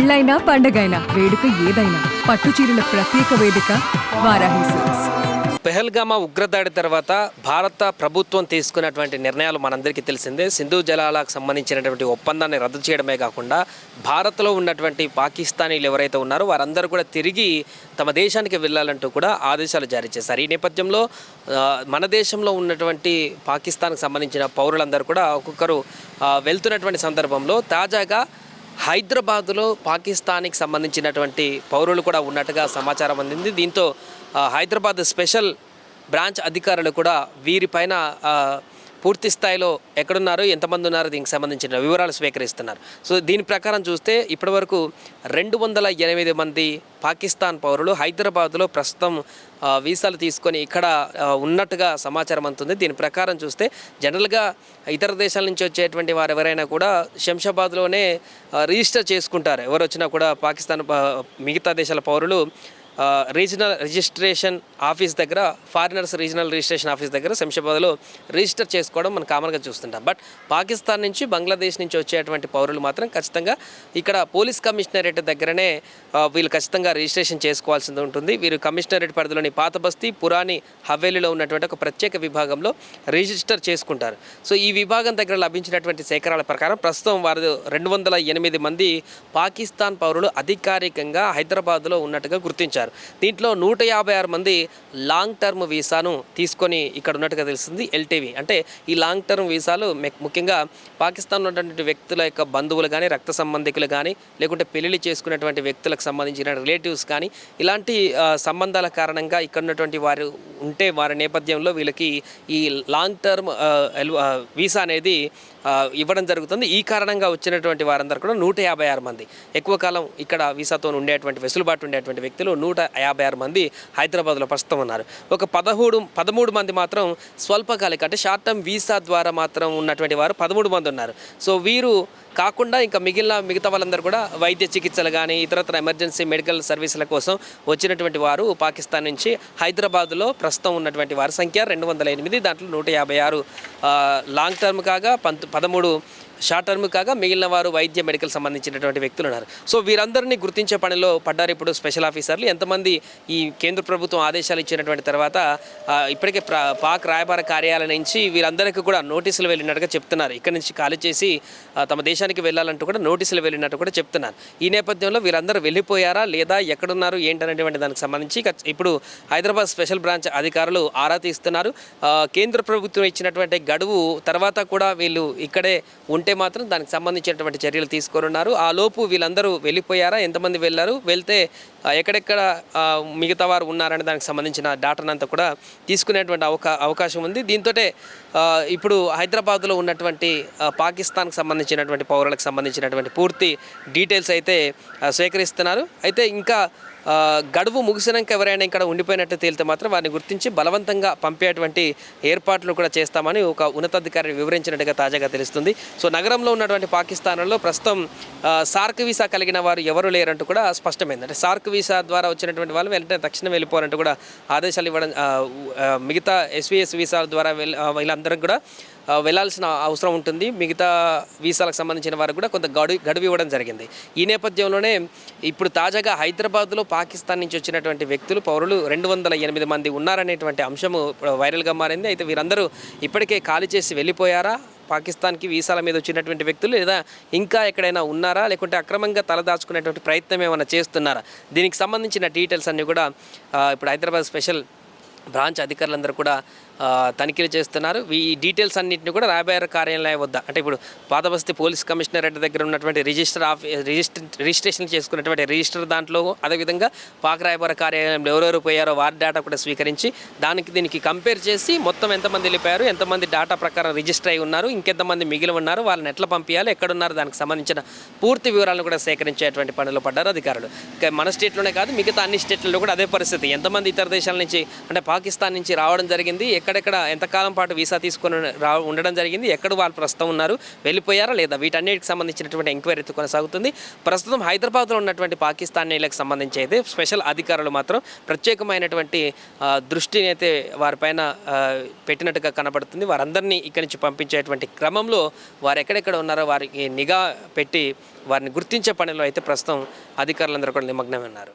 పెళ్ళైనా పండగైనా వేడుక ఏదైనా పట్టు చీరల ప్రత్యేక వేదిక వారాహి సిల్క్స్. పెహల్గామా ఉగ్రదాడి తర్వాత భారత ప్రభుత్వం తీసుకున్నటువంటి నిర్ణయాలు మనందరికీ తెలిసిందే. సింధు జలాలకు సంబంధించినటువంటి ఒప్పందాన్ని రద్దు చేయడమే కాకుండా భారత్లో ఉన్నటువంటి పాకిస్తానీలు ఎవరైతే ఉన్నారో వారందరూ కూడా తిరిగి తమ దేశానికి వెళ్ళాలంటూ కూడా ఆదేశాలు జారీ చేశారు. ఈ నేపథ్యంలో మన దేశంలో ఉన్నటువంటి పాకిస్తాన్కి సంబంధించిన పౌరులందరూ కూడా ఒక్కొక్కరు వెళ్తున్నటువంటి సందర్భంలో తాజాగా హైదరాబాద్లో పాకిస్తాన్కి సంబంధించినటువంటి పౌరులు కూడా ఉన్నట్టుగా సమాచారం అందింది. దీంతో హైదరాబాద్ స్పెషల్ బ్రాంచ్ అధికారులు కూడా వీరిపైన పూర్తి స్థాయిలో ఎక్కడున్నారు ఎంతమంది ఉన్నారు దీనికి సంబంధించిన వివరాలు స్వీకరిస్తున్నారు. సో దీని ప్రకారం చూస్తే ఇప్పటివరకు రెండు వందల ఎనిమిది మంది పాకిస్తాన్ పౌరులు హైదరాబాద్లో ప్రస్తుతం వీసాలు తీసుకొని ఇక్కడ ఉన్నట్టుగా సమాచారం అందుతుంది. దీని ప్రకారం చూస్తే జనరల్గా ఇతర దేశాల నుంచి వచ్చేటువంటి వారు ఎవరైనా కూడా శంషాబాద్లోనే రిజిస్టర్ చేసుకుంటారు. ఎవరు వచ్చినా కూడా పాకిస్తాన్ మిగతా దేశాల పౌరులు రీజనల్ రిజిస్ట్రేషన్ ఆఫీస్ దగ్గర ఫారినర్స్ రీజనల్ రిజిస్ట్రేషన్ ఆఫీస్ దగ్గర శంషాబాద్లో రిజిస్టర్ చేసుకోవడం మనం కామన్గా చూస్తుంటాం. బట్ పాకిస్తాన్ నుంచి బంగ్లాదేశ్ నుంచి వచ్చేటువంటి పౌరులు మాత్రం ఖచ్చితంగా ఇక్కడ పోలీస్ కమిషనరేట్ దగ్గరనే వీళ్ళు ఖచ్చితంగా రిజిస్ట్రేషన్ చేసుకోవాల్సి ఉంటుంది. వీరు కమిషనరేట్ పరిధిలోని పాత బస్తీ పురాణి హవేలీలో ఉన్నటువంటి ఒక ప్రత్యేక విభాగంలో రిజిస్టర్ చేసుకుంటారు. సో ఈ విభాగం దగ్గర లభించినటువంటి సేకరాల ప్రకారం ప్రస్తుతం వారు రెండు వందల ఎనిమిది మంది పాకిస్తాన్ పౌరులు అధికారికంగా హైదరాబాద్లో ఉన్నట్టుగా గుర్తించారు. దీంట్లో నూట యాభై ఆరు మంది లాంగ్ టర్మ్ వీసాను తీసుకొని ఇక్కడ ఉన్నట్టుగా తెలుస్తుంది ఎల్టీవీ. అంటే ఈ లాంగ్ టర్మ్ వీసాలు ముఖ్యంగా పాకిస్తాన్లో ఉన్నటువంటి వ్యక్తుల యొక్క బంధువులు కానీ రక్త సంబంధికులు కానీ లేకుంటే పెళ్ళి చేసుకున్నటువంటి వ్యక్తులకు సంబంధించిన రిలేటివ్స్ కానీ ఇలాంటి సంబంధాల కారణంగా ఇక్కడ ఉన్నటువంటి వారు ఉంటే వారి నేపథ్యంలో వీళ్ళకి ఈ లాంగ్ టర్మ్ వీసా అనేది ఇవ్వడం జరుగుతుంది. ఈ కారణంగా వచ్చినటువంటి వారందరూ కూడా నూట యాభై ఆరు మంది. ఎక్కువ కాలం ఇక్కడ వీసాతో ఉండేటువంటి వెసులుబాటు ఉండేటువంటి వ్యక్తులు నూట యాభై ఆరు మంది హైదరాబాద్లో ప్రస్తుతం ఉన్నారు. ఒక పదమూడు పదమూడు మంది మాత్రం స్వల్పకాలిక అంటే షార్ట్ టర్మ్ వీసా ద్వారా మాత్రం ఉన్నటువంటి వారు పదమూడు మంది ఉన్నారు. సో వీరు కాకుండా ఇంకా మిగిలిన మిగతా వాళ్ళందరూ కూడా వైద్య చికిత్సలు కానీ ఇతరత్ర ఎమర్జెన్సీ మెడికల్ సర్వీసుల కోసం వచ్చినటువంటి వారు పాకిస్తాన్ నుంచి హైదరాబాద్లో ప్రస్తుతం ఉన్నటువంటి వారి సంఖ్య రెండు వందల ఎనిమిది దాంట్లో నూట యాభై ఆరు లాంగ్ టర్మ్ కాగా పంత పదమూడు షార్ట్ టర్మ్ కాగా మిగిలిన వారు వైద్య మెడికల్ సంబంధించినటువంటి వ్యక్తులు ఉన్నారు. సో వీరందరినీ గుర్తించే పనిలో పడ్డారు ఇప్పుడు స్పెషల్ ఆఫీసర్లు. ఎంతమంది ఈ కేంద్ర ప్రభుత్వం ఆదేశాలు ఇచ్చినటువంటి తర్వాత ఇప్పటికే పాక్ రాయబార కార్యాలయం నుంచి వీరందరికీ కూడా నోటీసులు వెళ్ళినట్టుగా చెప్తున్నారు. ఇక్కడ నుంచి ఖాళీ చేసి తమ దేశానికి వెళ్ళాలంటూ కూడా నోటీసులు వెళ్ళినట్టు కూడా చెప్తున్నారు. ఈ నేపథ్యంలో వీరందరూ వెళ్ళిపోయారా? లేదా ఎక్కడున్నారు? ఏంటనేటువంటి దానికి సంబంధించి ఇప్పుడు హైదరాబాద్ స్పెషల్ బ్రాంచ్ అధికారులు ఆరా తీస్తున్నారు. కేంద్ర ప్రభుత్వం ఇచ్చినటువంటి గడువు తర్వాత కూడా వీళ్ళు ఇక్కడే ఉంటే మాత్రం దానికి సంబంధించినటువంటి చర్యలు తీసుకోనున్నారు. ఆ లోపు వీళ్ళందరూ వెళ్ళిపోయారా? ఎంతమంది వెళ్ళారు? వెళ్తే ఎక్కడెక్కడ మిగతా వారు ఉన్నారనే దానికి సంబంధించిన డాటానంతా కూడా తీసుకునేటువంటి అవకా అవకాశం ఉంది. దీంతో ఇప్పుడు హైదరాబాద్లో ఉన్నటువంటి పాకిస్తాన్కి సంబంధించినటువంటి పౌరులకు సంబంధించినటువంటి పూర్తి డీటెయిల్స్ అయితే సేకరిస్తున్నారు. అయితే ఇంకా గడువు ముగిసినాక ఎవరైనా ఇక్కడ ఉండిపోయినట్టు తేలితే మాత్రం వారిని గుర్తించి బలవంతంగా పంపేటువంటి ఏర్పాట్లు కూడా చేస్తామని ఒక ఉన్నతాధికారి వివరించినట్టుగా తాజాగా తెలుస్తుంది. సో నగరంలో ఉన్నటువంటి పాకిస్తాన్లో ప్రస్తుతం సార్క్ వీసా కలిగిన వారు ఎవరు లేరంటూ కూడా స్పష్టమైంది. అంటే సార్క్ వీసా ద్వారా వచ్చినటువంటి వాళ్ళు వెంటనే తక్షణం వెళ్ళిపోవాలంటే కూడా ఆదేశాలు ఇవ్వడం మిగతా ఎస్వీఎస్ వీసా ద్వారా వెళ్ళి ఆ, వీళ్ళందరికీ కూడా వెళ్ళాల్సిన వెళ్ళాల్సిన అవసరం ఉంటుంది. మిగతా వీసాలకు సంబంధించిన వారికి కూడా కొంత గడు గడువు ఇవ్వడం జరిగింది. ఈ నేపథ్యంలోనే ఇప్పుడు తాజాగా హైదరాబాద్లో పాకిస్తాన్ నుంచి వచ్చినటువంటి వ్యక్తులు పౌరులు రెండు వందల ఎనిమిది మంది ఉన్నారనేటువంటి అంశము వైరల్గా మారింది. అయితే వీరందరూ ఇప్పటికే ఖాళీ చేసి వెళ్ళిపోయారా? పాకిస్తాన్కి వీసాల మీద వచ్చినటువంటి వ్యక్తులు లేదా ఇంకా ఎక్కడైనా ఉన్నారా? లేకుంటే అక్రమంగా తలదాచుకునేటువంటి ప్రయత్నం ఏమైనా చేస్తున్నారా? దీనికి సంబంధించిన డీటెయిల్స్ అన్నీ కూడా ఇప్పుడు హైదరాబాద్ స్పెషల్ బ్రాంచ్ అధికారులందరూ కూడా తనిఖీలు చేస్తున్నారు. ఈ డీటెయిల్స్ అన్నింటిని కూడా రాయబార కార్యాలయం వద్ద అంటే ఇప్పుడు పాతబస్తీ పోలీస్ కమిషనరేట్ దగ్గర ఉన్నటువంటి రిజిస్టర్ ఆఫ్ రిజిస్టర్ రిజిస్ట్రేషన్ చేసుకున్నటువంటి రిజిస్టర్ దాంట్లో అదేవిధంగా పాక రాయబార కార్యాలయంలో ఎవరెవరు పోయారో వారి డేటా కూడా స్వీకరించి దానికి దీనికి కంపేర్ చేసి మొత్తం ఎంతమంది వెళ్ళిపోయారు ఎంతమంది డేటా ప్రకారం రిజిస్టర్ అయి ఉన్నారు ఇంకెంతమంది మిగిలి ఉన్నారు వాళ్ళని ఎట్లా పంపించాలి ఎక్కడున్నారు దానికి సంబంధించిన పూర్తి వివరాలను కూడా సేకరించేటువంటి పనిలో పడ్డారు అధికారులు. మన స్టేట్లోనే కాదు మిగతా అన్ని స్టేట్లలో కూడా అదే పరిస్థితి. ఎంతమంది ఇతర దేశాల నుంచి అంటే పాకిస్తాన్ నుంచి రావడం జరిగింది ఎక్కడ ఎక్కడెక్కడ ఎంతకాలం పాటు వీసా తీసుకొని రా ఉండడం జరిగింది ఎక్కడ వాళ్ళు ప్రస్తుతం ఉన్నారు వెళ్ళిపోయారా లేదా వీటన్నిటికి సంబంధించినటువంటి ఎంక్వైరీ కొనసాగుతుంది. ప్రస్తుతం హైదరాబాద్లో ఉన్నటువంటి పాకిస్తానీలకు సంబంధించి అయితే స్పెషల్ అధికారులు మాత్రం ప్రత్యేకమైనటువంటి దృష్టిని అయితే వారిపైన పెట్టినట్టుగా కనబడుతుంది. వారందరినీ ఇక్కడి నుంచి పంపించేటువంటి క్రమంలో వారు ఎక్కడెక్కడ ఉన్నారో వారికి నిఘా పెట్టి వారిని గుర్తించే పనిలో అయితే ప్రస్తుతం అధికారులందరూ కూడా నిమగ్నమై ఉన్నారు.